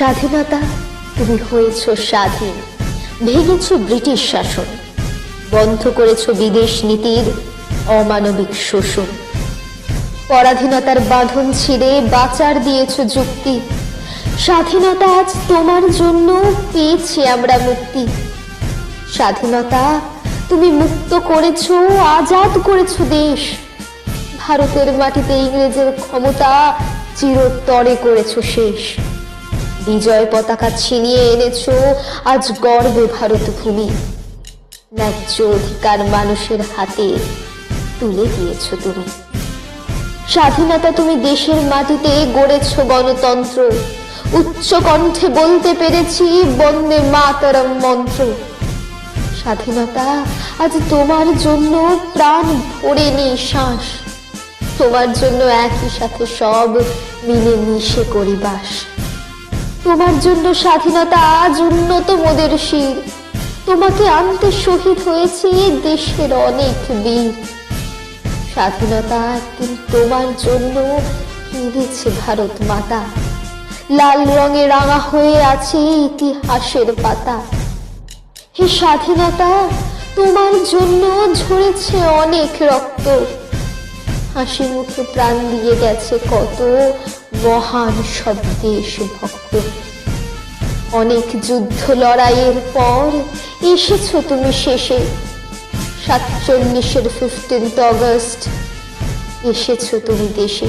স্বাধীনতা তুমি হয়েছ স্বাধীন। ভেঙেছ ব্রিটিশ শাসন। বন্ধ করেছ বিদেশ নীতির অমানবিক শোষণ। পরাধীনতার বাঁধন ছিঁড়ে বাঁচার দিয়েছ যুক্তি। স্বাধীনতা আজ তোমার জন্য পেয়েছি আমরা মুক্তি। স্বাধীনতা তুমি মুক্ত করেছ, আজাদ করেছ দেশ। ভারতের মাটিতে ইংরেজের ক্ষমতা চিরতরে করেছ শেষ। বিজয় পতাকা ছিনিয়ে এনেছ। আজ গর্বে ভারত ভূমি ন্যায্য অধিকার মানুষের হাতে তুলে দিয়েছ তুমি। স্বাধীনতা তুমি দেশের মাটিতে গড়েছ গণতন্ত্র। উচ্চ কণ্ঠে বলতে পেরেছি, বন্দে মাতরম মন্ত্র। স্বাধীনতা আজ তোমার জন্য প্রাণ ভরে নিঃশ্বাস তোমার জন্য একই সাথে সব মিলে মিশে করি বাস। তোমার জন্য স্বাধীনতা আজ উন্নত মোদের শির। তোমাকে আনতে শহীদ হয়েছে দেশের অনেক বীর। স্বাধীনতা একদিন তোমার জন্য কেঁদেছে ভারত মাতা। লাল রঙে রাঙা হয়ে আছে ইতিহাসের পাতা। হে স্বাধীনতা, তোমার জন্য ঝরেছে অনেক রক্ত। হাসি মুখে প্রাণ দিয়ে গেছে কত মহান সব দেশ ভক্ত। অনেক যুদ্ধ লড়াইয়ের পর এসেছ তুমি শেষে। সাতচল্লিশের ফিফটিন্থ অগস্ট এসেছ তুমি দেশে।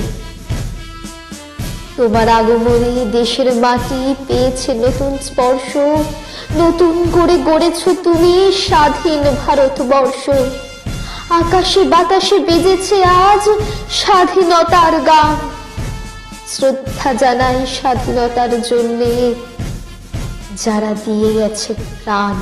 তোমার আগমনে দেশের মাটি পেয়েছে নতুন স্পর্শ। নতুন করে গড়েছ তুমি স্বাধীন ভারতবর্ষ। আকাশে বাতাসে বেজেছে আজ স্বাধীনতার গান। শ্রদ্ধা জানাই স্বাধীনতার জন্যে যারা দিয়ে গেছে প্রাণ।